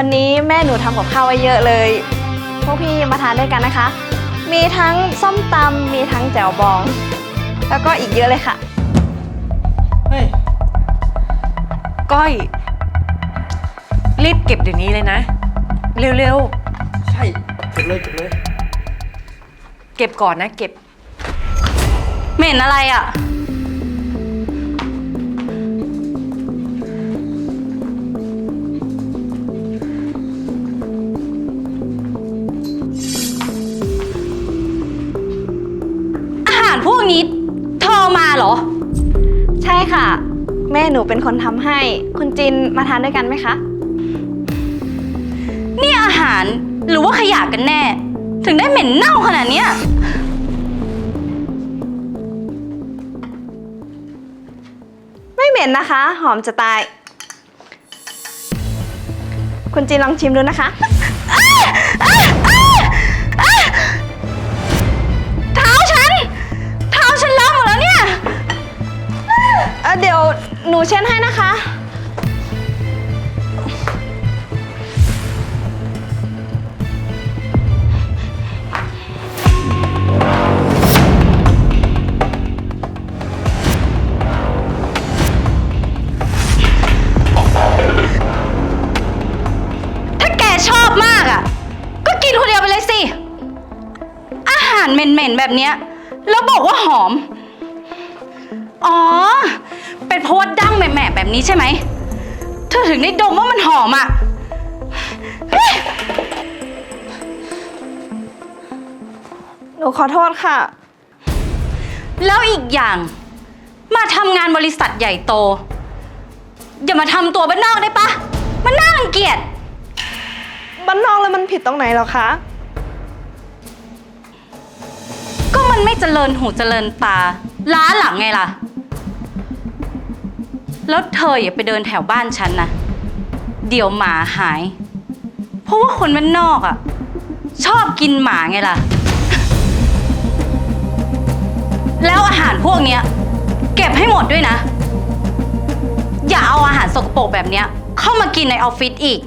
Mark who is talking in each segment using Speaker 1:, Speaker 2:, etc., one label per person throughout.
Speaker 1: พี่ๆคะวันนี้แม่หนูทำกับข้าวไว้เยอะเลย พวกพี่มาทานด้วยกันนะคะ มีทั้งส้มตำมีทั้งแจ่วบอง แล้วก็อีกเยอะเลยค่ะ
Speaker 2: เฮ้ย ก้อย รีบเก็บเดี๋ยวนี้เลยนะ เร็ว
Speaker 3: ใช่เก็บเลยเก็บเลย
Speaker 2: ๆ เก็บก่อนนะ เก็บ
Speaker 4: เหม็นอะไรอะ่ะ
Speaker 1: ค่ะ แม่หนูเป็นคนทำให้ คุณจินมาทานด้วยกันไหมคะ
Speaker 4: นี่อาหารหรือว่าขยะกันแน่ ถึงได้เหม็นเน่าขนาดเนี้ย
Speaker 1: ไม่เหม็นนะคะ หอมจะตาย คุณจินลองชิมดูนะคะ
Speaker 4: นูเช็
Speaker 1: ดให้นะคะ
Speaker 4: ถ้าแกชอบมากอะ ก็กินคนเดียวไปเลยสิ อาหารเหม็นๆแบบเนี้ย แล้วบอกว่าหอม อ๋อ เป็นเพราะว่า นี้ใช่ไหม เธอถึงได้ดมว่ามันหอมอะ่ะเฮ้ย
Speaker 1: หนูขอโทษค่ะ
Speaker 4: แล้วอีกอย่าง มาทำงานบริษัทใหญ่โต อย่ามาทำตัวบ้านนอกได้ปะ มันน่ารังเกียจ
Speaker 1: บ้านนอกแล้วมันผิดตรงไหนเหรอคะ
Speaker 4: ก็มันไม่เจริญหูเจริญตา ล้าหลังไงล่ะ แล้วเธออย่าไปเดินแถวบ้านฉันนะ เดี๋ยวหมาหาย เพราะว่าคนมันนอกอะ่ะ ชอบกินหมาไงล่ะ แล้วอาหารพวกเนี้ย เก็บให้หมดด้วยนะ อย่าเอาอาหารสกปรกแบบเนี้ย เข้ามากินในออฟฟิศอีก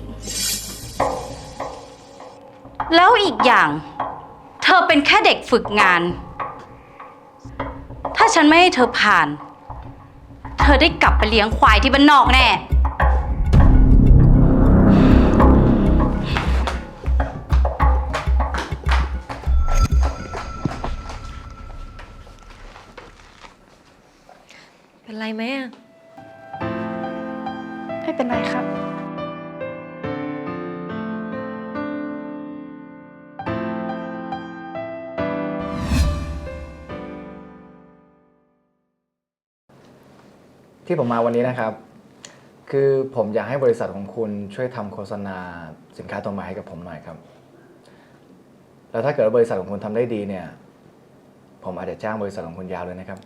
Speaker 4: แล้วอีกอย่าง เธอเป็นแค่เด็กฝึกงาน ถ้าฉันไม่ให้เธอผ่าน เธอได้กลับไปเลี้ยงควายที่บ้านนอกแน่
Speaker 2: เป็นไรไหมอะ
Speaker 1: ไม่เป็นไรครับ
Speaker 3: ที่ผมมาวันนี้นะครับ คือผมอยากให้บริษัทของคุณช่วยทำโฆษณาสินค้าตัวใหม่ให้กับผมหน่อยครับ แล้วถ้าเกิดว่าบริษัทของคุณทำได้ดีเนี่ย ผมอาจจะจ้างบริษัทของคุณยาวเลยนะครับ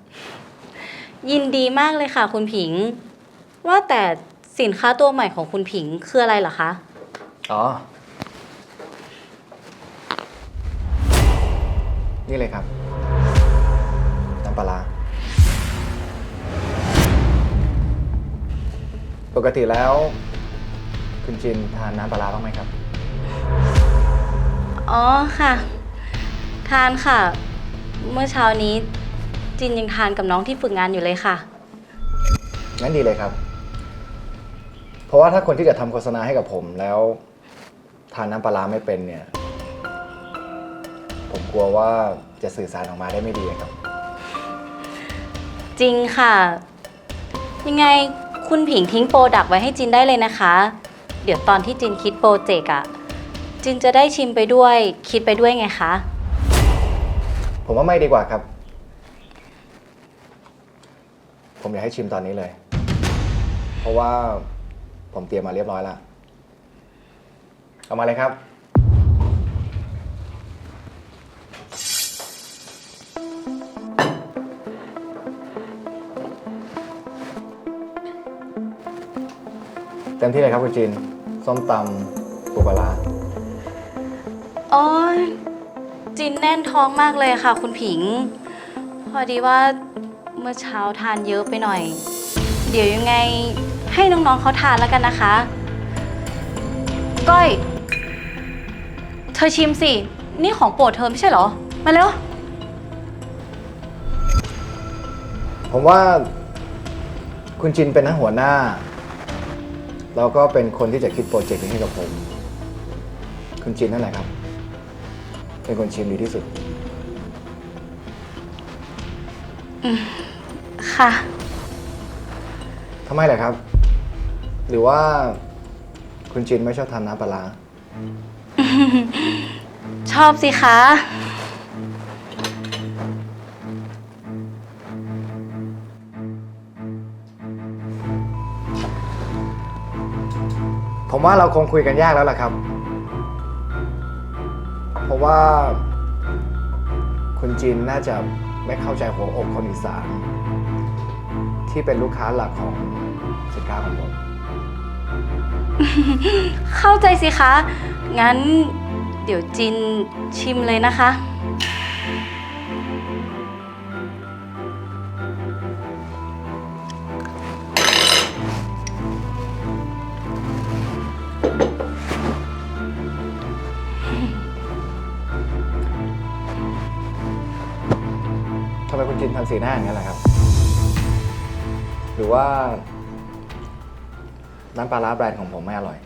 Speaker 4: ยินดีมากเลยค่ะ คุณผิง ว่าแต่สินค้าตัวใหม่ของคุณผิงคืออะไรเหรอคะ
Speaker 3: อ๋อ นี่เลยครับ น้ำปลาร้า ปกติแล้ว คุณจินทานน้ำปลาร้าบ้างไหมครับ
Speaker 4: อ๋อค่ะ ทานค่ะ เมื่อเช้านี้จินยังทานกับน้องที่ฝึกงานอยู่เลยค่ะ
Speaker 3: งั้นดีเลยครับ เพราะว่าถ้าคนที่จะทำโฆษณาให้กับผมแล้ว ทานน้ำปลาร้าไม่เป็นเนี่ย ผมกลัวว่าจะสื่อสารออกมาได้ไม่ดีครับ
Speaker 4: จริงค่ะ ยังไง คุณผิงทิ้งโปรดักไว้ให้จินได้เลยนะคะ เดี๋ยวตอนที่จินคิดโปรเจกต์อะจินจะได้ชิมไปด้วย คิดไปด้วยไงคะ
Speaker 3: ผมว่าไม่ดีกว่าครับ ผมอยากให้ชิมตอนนี้เลย เพราะว่าผมเตรียมมาเรียบร้อยแล้วเอามาเลยครับ เต็มที่เลยครับคุณจีนส้มตำปูปลาร้า
Speaker 4: อ๋อจินแน่นท้องมากเลยค่ะ คุณผิง พอดีว่าเมื่อเช้าทานเยอะไปหน่อย เดี๋ยวยังไงให้น้องๆเขาทานแล้วกันนะคะ ก้อย เธอชิมสิ นี่ของโปรดเธอไม่ใช่เหรอ มาเร็ว
Speaker 3: ผมว่าคุณจินเป็นทั้งหัวหน้า แล้วก็เป็นคนที่จะคิดโปรเจกต์นี้ให้กับผม คุณจินนั่นแหละครับ เป็นคนชิมดีที่สุด
Speaker 4: ค่ะ
Speaker 3: ทำไมล่ะครับ หรือว่าคุณจินไม่ชอบทานน้ำปลาร้า
Speaker 4: ชอบสิคะ
Speaker 3: ผมว่าเราคงคุยกันยากแล้วล่ะครับ เพราะว่า คุณจินน่าจะไม่เข้าใจหัวอกคนอีสานที่เป็นลูกค้าหลักของสินค้าของผม
Speaker 4: เข้าใจสิคะ งั้นเดี๋ยวจินชิมเลยนะคะ
Speaker 3: ทำไมคุณจินทำสีหน้าอย่างนั้นล่ะครับ หรือว่าน้ำปลาร้าแบรนด์ของผมไม่อร่อย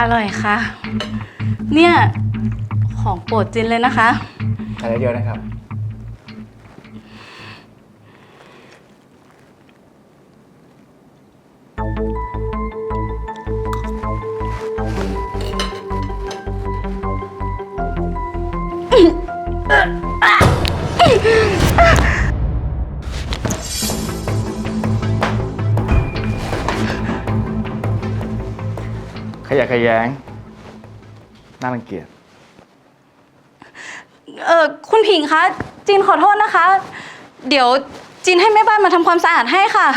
Speaker 4: อร่อยค่ะ เนี่ย ของโปรดจินเลยนะคะ
Speaker 3: ทานได้เยอะนะครับ ขยะแขยง น่ารังเกียจ
Speaker 4: เออคุณผิงคะจินขอโทษนะคะ เดี๋ยวจินให้แม่บ้านมาทำความสะอาดให้ค่ะ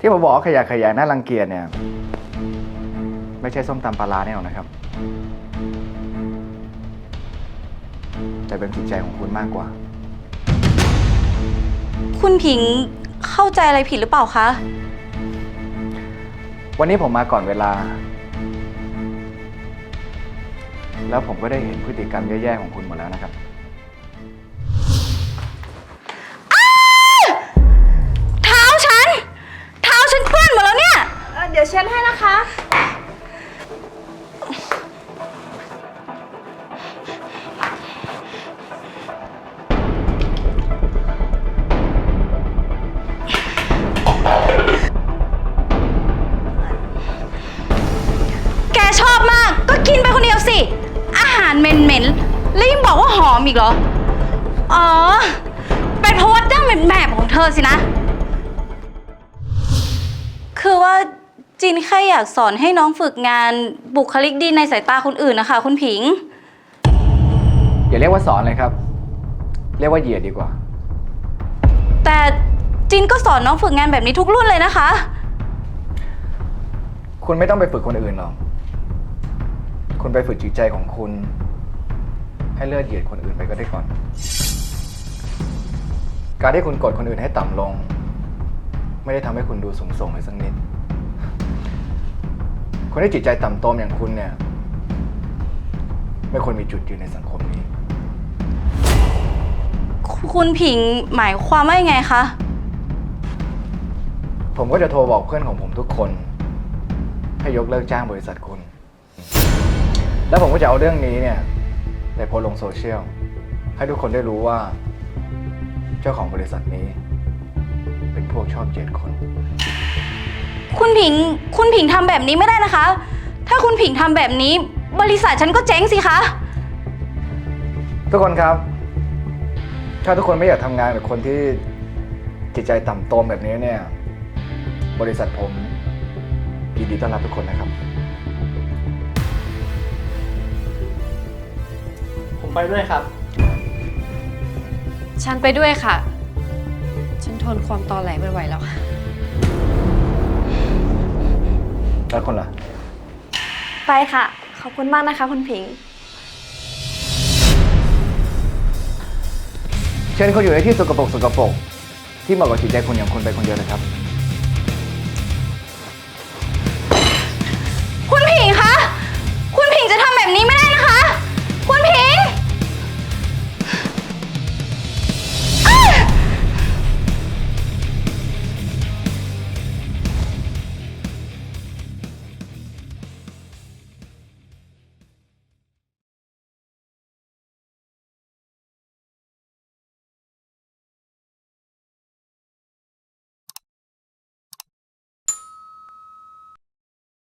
Speaker 3: ที่ผมบอกว่าขยะแขยงน่ารังเกียจเนี่ย ไม่ใช่ส้มตำปลาร้าแน่นอนนะครับ แต่เป็นจิตใจของคุณมากกว่า
Speaker 4: คุณผิงเข้าใจอะไรผิดหรือเปล่าคะ
Speaker 3: วันนี้ผมมาก่อนเวลา แล้วผมก็ได้เห็นพฤติกรรมแย่ๆของคุณหมดแล้วนะครับ
Speaker 4: อกว่าหอมอีกเหรอ อ๋อ เป็นเพราะว่าดั้งเป็นแบบของเธอสินะ คือว่าจินแค่อยากสอนให้น้องฝึกงานบุคลิกดีในสายตาคนอื่นนะคะ คุณผิง
Speaker 3: อย่าเรียกว่าสอนเลยครับ เรียกว่าเหยียดดีกว่า
Speaker 4: แต่จินก็สอนน้องฝึกงานแบบนี้ทุกรุ่นเลยนะคะ
Speaker 3: คุณไม่ต้องไปฝึกคนอื่นหรอก คุณไปฝึกจิตใจของคุณ ให้เลือดเหยียดคนอื่นไปก็ได้ก่อน การที่คุณกดคนอื่นให้ต่ำลง ไม่ได้ทำให้คุณดูสูงส่งเลยสักนิด คนที่จิตใจต่ำตมอย่างคุณเนี่ย ไม่ควรมีจุดยืนในสังคมนี้
Speaker 4: คุณผิงหมายความว่ายังไงคะ
Speaker 3: ผมก็จะโทรบอกเพื่อนของผมทุกคน ให้ยกเลิกจ้างบริษัทคุณ แล้วผมก็จะเอาเรื่องนี้เนี่ย ไปโพสต์ลงโซเชียล ให้ทุกคนได้รู้ว่า เจ้าของบริษัทนี้ เป็นพวกชอบเจ็ดคน
Speaker 4: คุณผิง คุณผิงทำแบบนี้ไม่ได้นะคะ ถ้าคุณผิงทำแบบนี้ บริษัทฉันก็เจ๊งสิคะ
Speaker 3: ทุกคนครับ ถ้าทุกคนไม่อยากทำงานกับคนที่จิตใจต่ำตมแบบนี้เนี่ย บริษัทผมยินดีต้อนรับทุกคนนะครับ
Speaker 5: ไปด้วยครับ
Speaker 2: ฉันไปด้วยค่ะ ฉันทนความตอแหลไม่ไหวแล้วค่ะ
Speaker 3: แล้วคนล่ะ
Speaker 1: ไปค่ะ ขอบคุณมากนะคะคุณผิง
Speaker 3: เช่นคนอยู่ในที่สกปรกสกปรกที่เหมาะกับจิตใจคนอย่างคุณไปคนเดียวเลยครับ